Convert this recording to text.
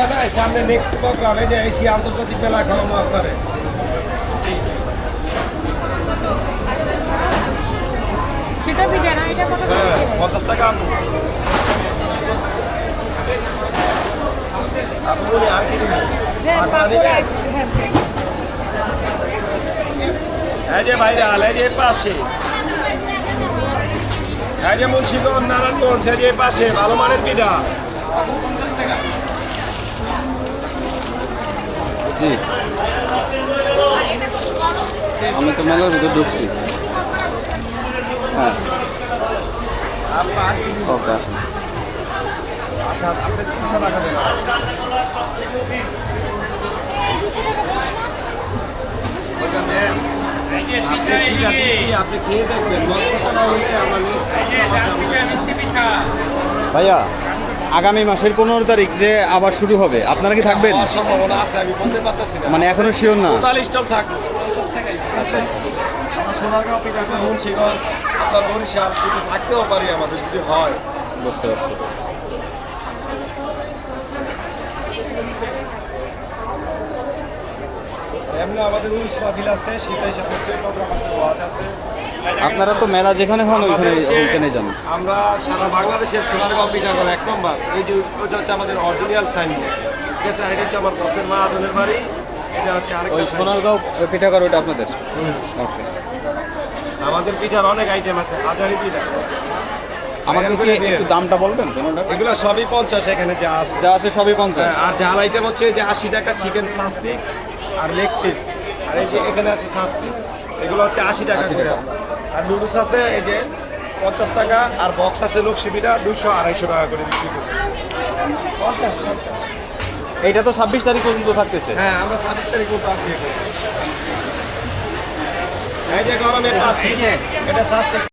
সামনে next programme যে Asia আন্তর্জাতিক মেলা খাওয়াবো আপনারে সেটা পিঠা না এটা কত হ্যাঁ পঞ্চাশ টাকা। না নেবেন? এই যে বাইরে এই যে পাশে। এই যে মুন্সিগঞ্জ নারায়ণগঞ্জ এই যে পাশে ভালো মানের পিঠা জি আমি তো মেলার ভিতরে ঢুকছি হ্যাঁ আপনার আর কি নেবেন? ওকে আসুন আচ্ছা আপনি তিনশো টাকা দেন আগামী মাসের পনেরো তারিখ যে আবার শুরু হবে আপনারা কি থাকবেন? সম্ভাবনা আছে আমি বলতে পারতেছি না। মানে এখনও শিওর না? টোটাল স্টল থাকবে আমার সোনারগাঁও পিঠাটা মুন্সিগঞ্জ আপনার বরিশাল যদি থাকতেও পারি আমাদের যদি হয়। বুঝতে পারছি। এমনি আমাদের উনিশ মাহফিল আছে সেটা হিসাব করছে প্রোগ্রাম আছে ওয়াজ আছে। আপনারা তো মেলা যেখানে হন ওইখানে ওইখানে যান। আমরা সারা বাংলাদেশের সোনারগাঁও পিঠাগর এক নম্বর। এই যে ওইটা হচ্ছে আমাদের অরিজিনাল সাইন ঠিক আছে? এটা হচ্ছে আমার বসের মহাজনের বাড়ি। এটা হচ্ছে আরেকটা। সোনারগাঁও পিঠাগার ওইটা আপনাদের? ওকে আমাদের পিঠার অনেক আইটেম আছে হাজারি পিঠা। আমাকে এরকম কি করে দিয়ে। একটু দামটা বলবেন এগুলো সবই পঞ্চাশ এখানে যা আছে। যা আছে সবই পঞ্চাশ। আর জাল আইটেম হচ্ছে যে আশি টাকা চিকেন সাসপিক আর লেগ পিস আর এই যে এখানে আছে সাসপিক এগুলো হচ্ছে আশি টাকা 80 করে। আর নুডলস আছে এই যে পঞ্চাশ টাকা আর বক্স আছে লক্ষ্মীপিঠা দুশো আড়াইশো টাকা করে বিক্রি করি পঞ্চাশ এইটা তো ছাব্বিশ তারিখ পর্যন্ত থাকতেছে। হ্যাঁ আমরা ছাব্বিশ তারিখ মতো আছি এই যে গরমের পাশে। এটা